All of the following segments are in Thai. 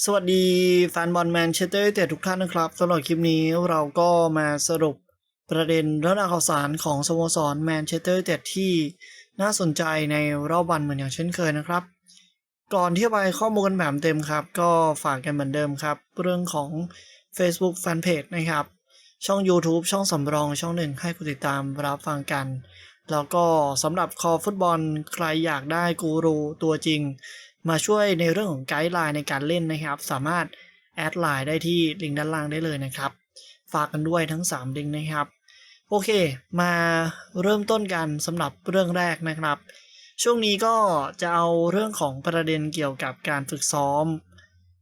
สวัสดีแฟนบอลแมนเชสเตอร์เต็ดทุกท่านนะครับสำหรับคลิปนี้เราก็มาสรุปประเด็นเรื่องราวข่าวสารของสโมสรแมนเชสเตอร์เต็ดที่น่าสนใจในรอบวันเหมือนอย่างเช่นเคยนะครับ ก่อนที่จะไปข้อมูลกันแบบเต็มครับ ก็ฝากกันเหมือนเดิมครับ เรื่องของ Facebook Fanpage นะครับ ช่อง YouTube ช่องสำรองช่องหนึ่งให้คุณติดตามรับฟังกัน แล้วก็สำหรับคอฟุตบอลใครอยากได้กูรูตัวจริง มาช่วยในเรื่องของไกด์ไลน์ในการเล่นนะครับ สามารถแอดไลน์ได้ที่ลิงก์ด้านล่างได้เลยนะครับ ฝากกันด้วยทั้ง 3 ลิงก์นะครับ โอเค มาเริ่มต้นกันสำหรับเรื่องแรกนะครับ ช่วงนี้ก็จะเอาเรื่องของประเด็นเกี่ยวกับการฝึกซ้อม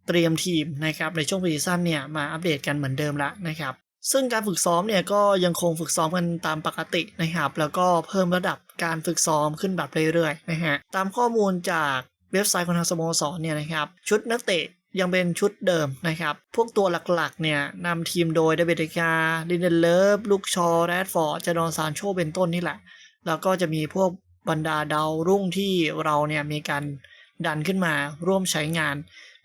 เตรียมทีมนะครับในช่วงปีซั่นเนี่ยมาอัปเดตกันเหมือนเดิมละนะครับ ซึ่งการฝึกซ้อมเนี่ยก็ยังคงฝึกซ้อมกันตามปกตินะครับ แล้วก็เพิ่มระดับการฝึกซ้อมขึ้นแบบเรื่อยๆนะฮะตามข้อมูลจาก เว็บไซต์ของทางสโมสรเนี่ยนะครับชุดนักเตะยังเป็นชุดเดิมนะครับ พวกตัวหลักๆ เนี่ยนำทีมโดยเดวิดกาลินเดนเลิฟลูกชอแรดฟอร์ดจานอนซานโชเป็นต้นนี่แหละ แล้วก็จะมีพวกบรรดาดาวรุ่งที่เราเนี่ยมีการดันขึ้นมาร่วมใช้งาน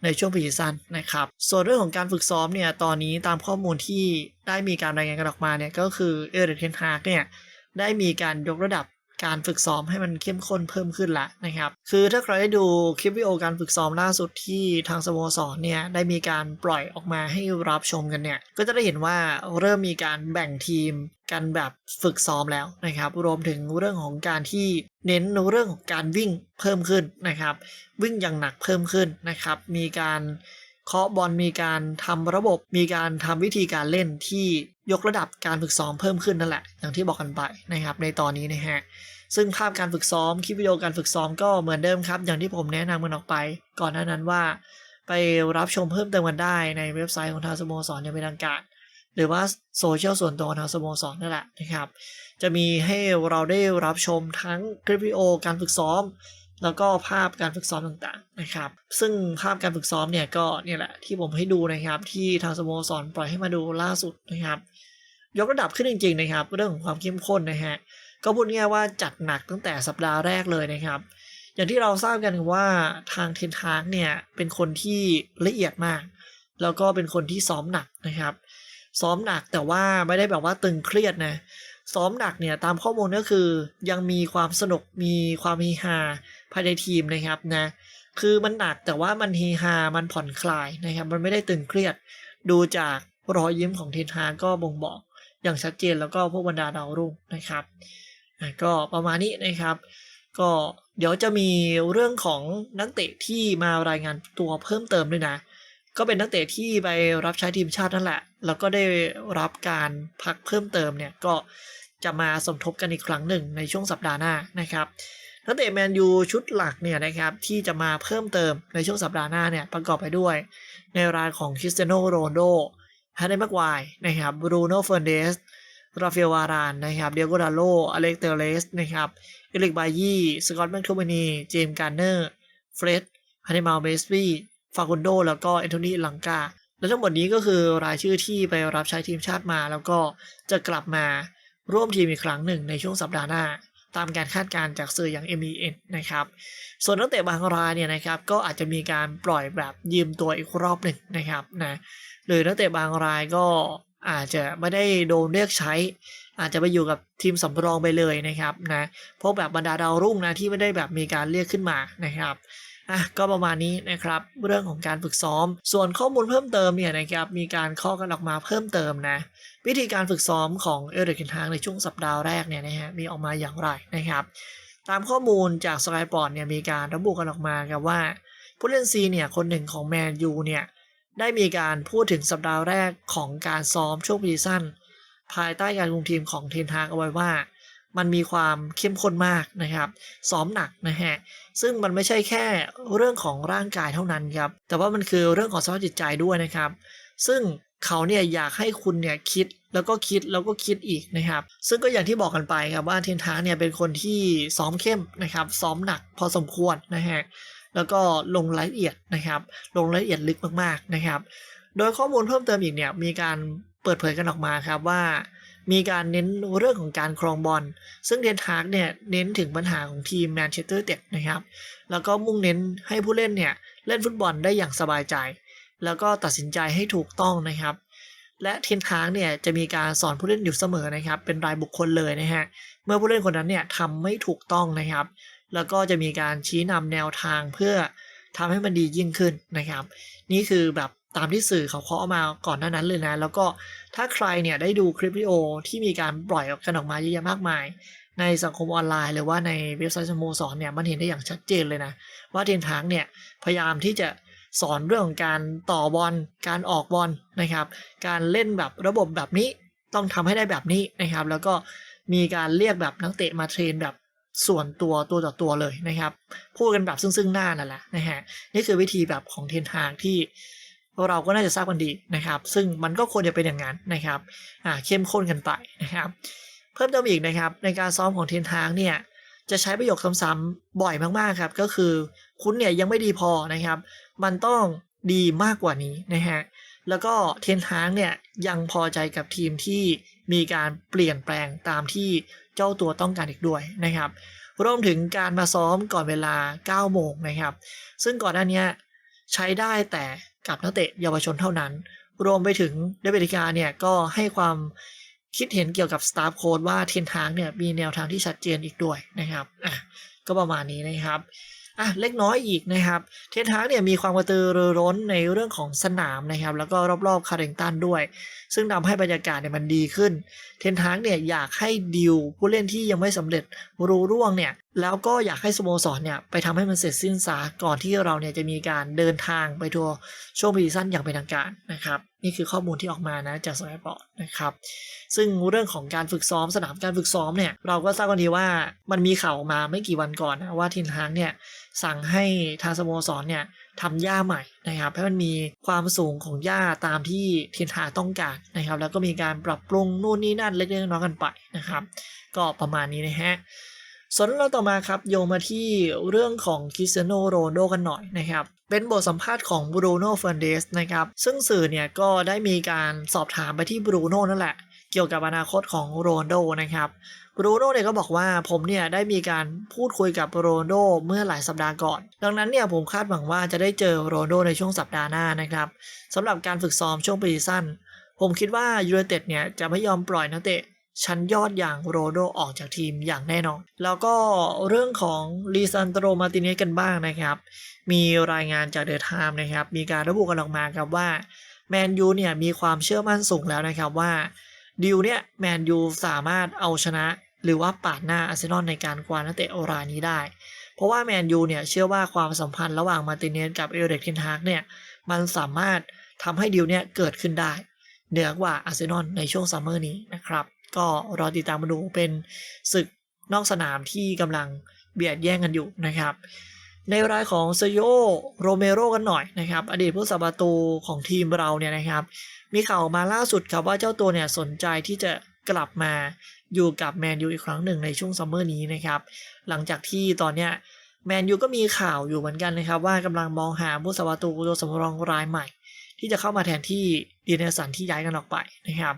ในช่วงปีซีซั่นนะครับ ส่วนเรื่องของการฝึกซ้อมเนี่ยตอนนี้ตามข้อมูลที่ได้มีการรายงานกันออกมาเนี่ยก็คือเอเรเทนฮากเนี่ยได้มีการยกระดับ การฝึกซ้อมให้มันเข้มข้นเพิ่มขึ้นละนะครับ คือถ้าใครได้ดูคลิปวิดีโอการฝึกซ้อมล่าสุดที่ทางสโมสรเนี่ยได้มีการปล่อยออกมาให้รับชมกันเนี่ย ก็จะได้เห็นว่าเริ่มมีการแบ่งทีมกันแบบฝึกซ้อมแล้วนะครับ รวมถึงเรื่องของการที่เน้นเรื่องของการวิ่งเพิ่มขึ้นนะครับ วิ่งอย่างหนักเพิ่มขึ้นนะครับ มีการเคาะบอลมีการทำระบบมีการทำวิธีการเล่นที่ ยกระดับการฝึกซ้อมเพิ่มขึ้นนั่นแหละ อย่างที่บอกกันไปนะครับในตอนนี้นะฮะซึ่งภาพการฝึกซ้อมคลิปวิดีโอการฝึกซ้อมก็เหมือนเดิมครับ อย่างที่ผมแนะนำกันออกไป ก่อนหน้านั้นว่า ไปรับชมเพิ่มเติมกันได้ในเว็บไซต์ของทางสโมสรอย่างเป็นทางการ หรือว่าโซเชียลส่วนตัวของทางสโมสรนั่นแหละนะครับ จะมีให้เราได้รับชมทั้งคลิปวิดีโอการฝึกซ้อม แล้วก็ภาพการฝึกซ้อมต่างๆนะครับ ซึ่งภาพการฝึกซ้อมเนี่ยก็เนี่ยแหละที่ผมให้ดูนะครับที่ทางสโมสรปล่อยให้มาดูล่าสุดนะครับ ยกระดับขึ้นจริง ๆ นะครับ เรื่องของความเข้มข้นนะฮะก็พูดง่ายว่าจัดหนักตั้งแต่สัปดาห์แรกเลยนะครับ อย่างที่เราทราบกันว่าทางเทนทากเนี่ยเป็นคนที่ละเอียดมาก แล้วก็เป็นคนที่ซ้อมหนักนะครับ ซ้อมหนักแต่ว่าไม่ได้แบบว่าตึงเครียดนะซ้อมหนักเนี่ยตามข้อมูลก็คือยังมีความสนุกมีความเฮฮาภายในทีมนะครับนะคือมันหนักแต่ว่ามันเฮฮา มันผ่อนคลายนะครับ มันไม่ได้ตึงเครียด ดูจากรอยยิ้มของเทนฮากก็บ่งบอก อย่างชัดเจนแล้วก็พวกบรรดาดาวรุ่งนะครับก็ประมาณนี้นะครับ ก็เดี๋ยวจะมีเรื่องของนักเตะที่มารายงานตัวเพิ่มเติมด้วยนะ ก็เป็นนักเตะที่ไปรับใช้ทีมชาตินั่นแหละ แล้วก็ได้รับการพักเพิ่มเติมเนี่ยก็จะมาสมทบกันอีกครั้งหนึ่งในช่วงสัปดาห์หน้านะครับนักเตะแมนยูชุดหลักเนี่ยนะครับที่จะมาเพิ่มเติมในช่วงสัปดาห์หน้าเนี่ยประกอบไปด้วย ในรายของคริสเตียโนโรนโด ฮาร์เดแม็กไวร์นะครับบรูโน่เฟอร์เดสราฟาเอลวารานนะครับเดียโกดาโลอเล็กเตเลสนะครับเอลิกบายี่สกอตแมคโทมินีเจมส์การ์เนอร์เฟร็ดฮันนิมาลเบสบี้ฟาคุนโดแล้วก็แอนโทนีลังกาและทั้งหมดนี้ก็คือรายชื่อที่ไปรับใช้ทีมชาติมา แล้วก็จะกลับมาร่วมทีมอีกครั้งหนึ่งในช่วงสัปดาห์หน้า ตามการคาดการณ์จากสื่ออย่าง MEN นะครับ ส่วนนักเตะบางรายเนี่ยนะครับก็อาจจะมีการปล่อยแบบยืมตัวอีกรอบหนึ่งนะครับนะหรือนักเตะบางรายก็อาจจะไม่ได้โดนเรียกใช้ อาจจะไปอยู่กับทีมสำรองไปเลยนะครับนะพวกแบบบรรดาดาวรุ่งนะที่ไม่ได้แบบมีการเรียกขึ้นมานะครับ อะก็ประมาณนี้นะครับเรื่องของการฝึกซ้อม ส่วนข้อมูลเพิ่มเติมเนี่ยนะครับมีการข้อกันออกมาเพิ่มเติมนะวิธีการฝึกซ้อมของเอริกเคนทางในช่วงสัปดาห์แรกเนี่ยนะฮะมีออกมาอย่างไรนะครับ ตามข้อมูลจากสกายปอร์ตเนี่ยมีการระบุกันออกมาครับว่า ผู้เล่นซีเนี่ยคนหนึ่งของแมนยูเนี่ยได้มีการพูดถึงสัปดาห์แรกของการซ้อมช่วงปีสั้นภายใต้การคุมทีมของเทนฮากเอาไว้ว่า มันมีความเข้มข้นมากนะครับ ซ้อมหนักนะฮะ ซึ่งมันไม่ใช่แค่เรื่องของร่างกายเท่านั้นครับ แต่ว่ามันคือเรื่องของสภาพจิตใจด้วยนะครับ ซึ่งเขาเนี่ยอยากให้คุณเนี่ยคิดแล้วก็คิดแล้วก็คิดอีกนะครับ ซึ่งก็อย่างที่บอกกันไปครับว่าเทนฮาเนี่ยเป็นคนที่ซ้อมเข้มนะครับ ซ้อมหนักพอสมควรนะฮะ แล้วก็ลงรายละเอียดนะครับ ลงรายละเอียดลึกมากๆนะครับ โดยข้อมูลเพิ่มเติมอีกเนี่ยมีการเปิดเผยกันออกมาครับว่า มีการเน้นเรื่องของการครองบอล ซึ่งเดนฮาร์กเนี่ยเน้นถึงปัญหาของทีมแมนเชสเตอร์เต็ดนะครับ แล้วก็มุ่งเน้นให้ผู้เล่นเนี่ยเล่นฟุตบอลได้อย่างสบายใจ แล้วก็ตัดสินใจให้ถูกต้องนะครับ และเทนฮางเนี่ยจะมีการสอนผู้เล่นอยู่เสมอนะครับ เป็นรายบุคคลเลยนะฮะ เมื่อผู้เล่นคนนั้นเนี่ยทำไม่ถูกต้องนะครับ แล้วก็จะมีการชี้นำแนวทางเพื่อทำให้มันดียิ่งขึ้นนะครับ นี่คือแบบ ตามที่สื่อเขาเคาะมาก่อนหน้านั้นเลยนะ แล้วก็ถ้าใครเนี่ยได้ดูคลิปวิดีโอที่มีการปล่อยกันออกมาเยอะแยะมากมาย ในสังคมออนไลน์หรือว่าในเว็บไซต์สโมสรเนี่ยมันเห็นได้อย่างชัดเจนเลยนะ ว่าเทนทางเนี่ยพยายามที่จะสอนเรื่องของการต่อบอลการออกบอลนะครับ การเล่นแบบระบบแบบนี้ต้องทำให้ได้แบบนี้นะครับ แล้วก็มีการเรียกแบบนักเตะมาเทรนแบบส่วนตัวตัวต่อตัวเลยนะครับ พูดกันแบบซึ่งซึ่งหน้านั่นแหละนะฮะนี่คือวิธีแบบของเทนทางที่ เราก็น่าจะทราบกันดีนะครับ ซึ่งมันก็ควรจะเป็นอย่างนั้นนะครับอ่าเข้มข้นกันไปนะครับ เพิ่มเติมอีกนะครับ ในการซ้อมของเทนทางเนี่ยจะใช้ประโยคซ้ำๆบ่อยมากๆครับ ก็คือคุณเนี่ยยังไม่ดีพอนะครับ มันต้องดีมากกว่านี้นะฮะแล้วก็เทนฮางเนี่ยยังพอใจกับทีมที่มีการเปลี่ยนแปลงตามที่เจ้าตัวต้องการอีกด้วยนะครับรวมถึงการมาซ้อมก่อนเวลา 9 โมงนะครับ ซึ่งก่อนหน้านี้ใช้ได้แต่ กับนักเตะเยาวชนเท่านั้น รวมไปถึงเดวิดิกาเนี่ยก็ให้ความคิดเห็นเกี่ยวกับสตาฟโค้ดว่าเทนทางเนี่ยมีแนวทางที่ชัดเจนอีกด้วยนะครับอะก็ประมาณนี้นะครับอะเล็กน้อยอีกนะครับ เทนทางเนี่ยมีความกระตือรือร้นในเรื่องของสนามนะครับ แล้วก็รอบๆคาร์เรนตันด้วย ซึ่งทำให้บรรยากาศเนี่ยมันดีขึ้น เทนฮากเนี่ยอยากให้ดิวผู้เล่นที่ยังไม่สำเร็จรู้ร่วงเนี่ยแล้วก็อยากให้สโมสรเนี่ยไปทำให้มันเสร็จสิ้นซะก่อนที่เราเนี่ยจะมีการเดินทางไปทัวร์ช่วงปีสั้นอย่างเป็นทางการนะครับนี่คือข้อมูลที่ออกมานะจากสมัยปอร์ตนะครับซึ่งเรื่องของการฝึกซ้อมสนามการฝึกซ้อมเนี่ยเราก็ทราบกันดีว่ามันมีข่าวออกมาไม่กี่วันก่อนนะว่าเทนฮางเนี่ยสั่งให้ทางสโมสรเนี่ย ทำหญ้าใหม่นะครับให้มันมีความสูงของหญ้าตามที่เทนฮาต้องการนะครับ แล้วก็มีการปรับปรุงนู่นนี่นั่นเล็กๆน้อยๆกันไปนะครับ ก็ประมาณนี้นะฮะส่วนเราต่อมาครับโยงมาที่เรื่องของคริสเตียโนโรนโดกันหน่อยนะครับ เป็นบทสัมภาษณ์ของบรูโน่เฟร์นเดสนะครับซึ่งสื่อเนี่ยก็ได้มีการสอบถามไปที่บรูโน่นั่นแหละ เกี่ยวกับอนาคตของโรนโดนะครับ บรูโน่เนี่ยก็บอกว่าผมเนี่ยได้มีการพูดคุยกับโรนโดเมื่อหลายสัปดาห์ก่อน ดังนั้นเนี่ยผมคาดหวังว่าจะได้เจอโรนโดในช่วงสัปดาห์หน้านะครับสำหรับการฝึกซ้อมช่วงปีสั้น ผมคิดว่ายูไนเต็ดเนี่ยจะไม่ยอมปล่อยนักเตะชั้นยอดอย่างโรโดออกจากทีมอย่างแน่นอน แล้วก็เรื่องของลีซันโตรมาติเนสกันบ้างนะครับ มีรายงานจากเดอะไทม์นะครับ มีการระบุกันออกมาครับว่าแมนยูเนี่ยมีความเชื่อมั่นสูงแล้วนะครับว่าดิวเนี่ยแมนยูสามารถเอาชนะ หรือว่าปาดหน้าอาร์เซนอลในการกวานักเตะรายนี้ได้ เพราะว่าแมนยูเนี่ยเชื่อว่าความสัมพันธ์ระหว่างมาติเนสกับเอเริกเทนฮากเนี่ยมันสามารถทำให้ดิวเนี่ยเกิดขึ้นได้ เหนือกว่าอาร์เซนอลในช่วงซัมเมอร์นี้นะครับ ก็รอติดตามมาดูเป็นศึกนอกสนามที่กำลังเบียดแย่งกันอยู่นะครับ ในรายของเซโยโรเมโรกันหน่อยนะครับ อดีตผู้สัประตูของทีมเราเนี่ยนะครับ มีข่าวออกมาล่าสุดครับว่าเจ้าตัวเนี่ยสนใจที่จะ กลับมาอยู่กับแมนยูอีกครั้งหนึ่งในช่วงซัมเมอร์นี้นะครับ หลังจากที่ตอนเนี้ยแมนยูก็มีข่าวอยู่เหมือนกันนะครับ ว่ากำลังมองหาผู้สัปรตูตัวสำรองรายใหม่ ที่จะเข้ามาแทนที่ดีเนสันที่ย้ายกันออกไปนะครับ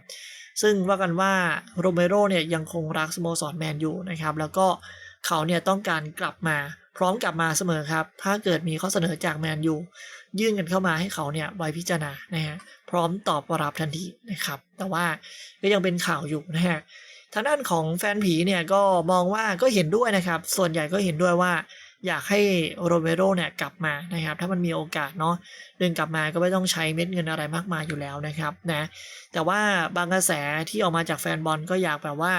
ซึ่งว่ากันว่าโรเมโรเนี่ยยังคงรักสโมสรแมนยูนะครับแล้วก็เขาเนี่ยต้องการกลับมา พร้อมกลับมาเสมอครับ ถ้าเกิดมีข้อเสนอจากแมนยูยื่นกันเข้ามาให้เขาเนี่ยไว้พิจารณานะฮะพร้อมตอบรับทันทีนะครับ แต่ว่าก็ยังเป็นข่าวอยู่นะฮะทางด้านของแฟนผีเนี่ยก็มองว่าก็เห็นด้วยนะครับ ส่วนใหญ่ก็เห็นด้วยว่าอยากให้โรเมโรเนี่ยกลับมานะครับ ถ้ามันมีโอกาสเนาะเดินกลับมาก็ไม่ต้องใช้เม็ดเงินอะไรมากมายอยู่แล้วนะครับนะแต่ว่าบางกระแสที่ออกมาจากแฟนบอลก็อยากแบบว่า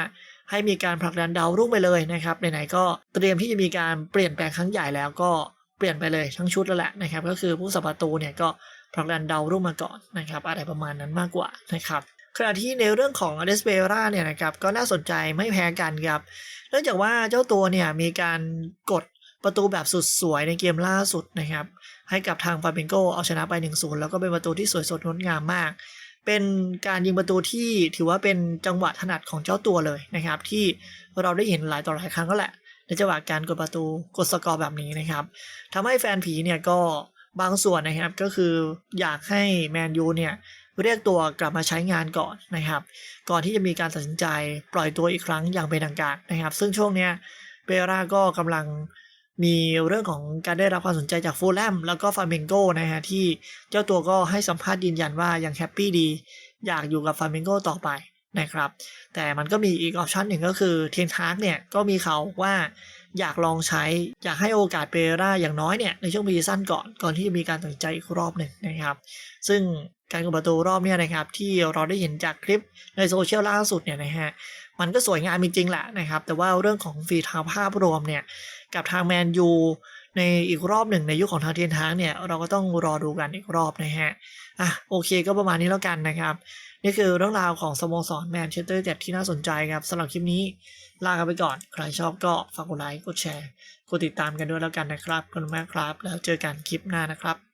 ให้มีการผลักดันดาวรุ่งไปเลยนะครับไหนๆก็เตรียมที่จะมีการเปลี่ยนแปลงครั้งใหญ่แล้วก็เปลี่ยนไปเลยทั้งชุดแล้วแหละนะครับ ก็คือผู้สัประตูเนี่ยก็ผลักดันดาวรุ่งมาก่อนนะครับ อะไรประมาณนั้นมากกว่านะครับขณะที่ในเรื่องของอเดสเปราเนี่ยนะครับก็น่าสนใจไม่แพ้กันครับเนื่องจากว่าเจ้าตัวเนี่ยมีการกดประตูแบบสุดสวยในเกมล่าสุดนะครับ ให้กับทางฟาเบนโกเอาชนะไป1-0แล้วก็เป็นประตูที่สวยสดงดงามมาก เป็นการยิงประตูที่ถือว่าเป็นจังหวะถนัดของเจ้าตัวเลยนะครับ ที่เราได้เห็นหลายต่อหลายครั้งก็แหละในจังหวะการกดประตูกดสกอร์แบบนี้นะครับทำให้แฟนผีเนี่ยก็บางส่วนนะครับก็คืออยากให้แมนยูเนี่ยเรียกตัวกลับมาใช้งานก่อนนะครับ ก่อนที่จะมีการตัดสินใจปล่อยตัวอีกครั้งอย่างเป็นทางการนะครับ ซึ่งช่วงเนี้ยเปราก็กำลัง มีเรื่องของการได้รับความสนใจจากฟูลแลมแล้วก็ฟาเมงโกนะฮะที่เจ้าตัวก็ให้สัมภาษณ์ยืนยันว่ายังแฮปปี้ดี อยากอยู่กับฟาเมงโกต่อไปนะครับ แต่มันก็มีอีกออปชันหนึ่งก็คือเทนทาร์กเนี่ยก็มีเขาว่าอยากลองใช้ อยากให้โอกาสเปร่าอย่างน้อยเนี่ยในช่วงปีสั้นก่อนก่อนที่จะมีการตัดใจอีกรอบหนึ่งนะครับ ซึ่งการกดประตูรอบเนี้นะครับที่เราได้เห็นจากคลิปในโซเชียลล่าสุดเนี่ยนะฮะ มันก็สวยงามจริงๆแหละนะครับ แต่ว่าเรื่องของฝีเท้าภาพรวมเนี่ย กับทางแมนยูในอีกรอบหนึ่งในยุคของทางเทียนทางเนี่ย เราก็ต้องรอดูกันอีกรอบนะฮะ อะโอเคก็ประมาณนี้แล้วกันนะครับ นี่คือเรื่องราวของสโมสรแมนเชสเตอร์เจ็ที่น่าสนใจครับสำหรับคลิปนี้ลากันไปก่อน ใครชอบก็ฝากกดไลค์กดแชร์กดติดตามกันด้วยแล้วกันนะครับขอบคุณมากครับ แล้วเจอกันคลิปหน้านะครับ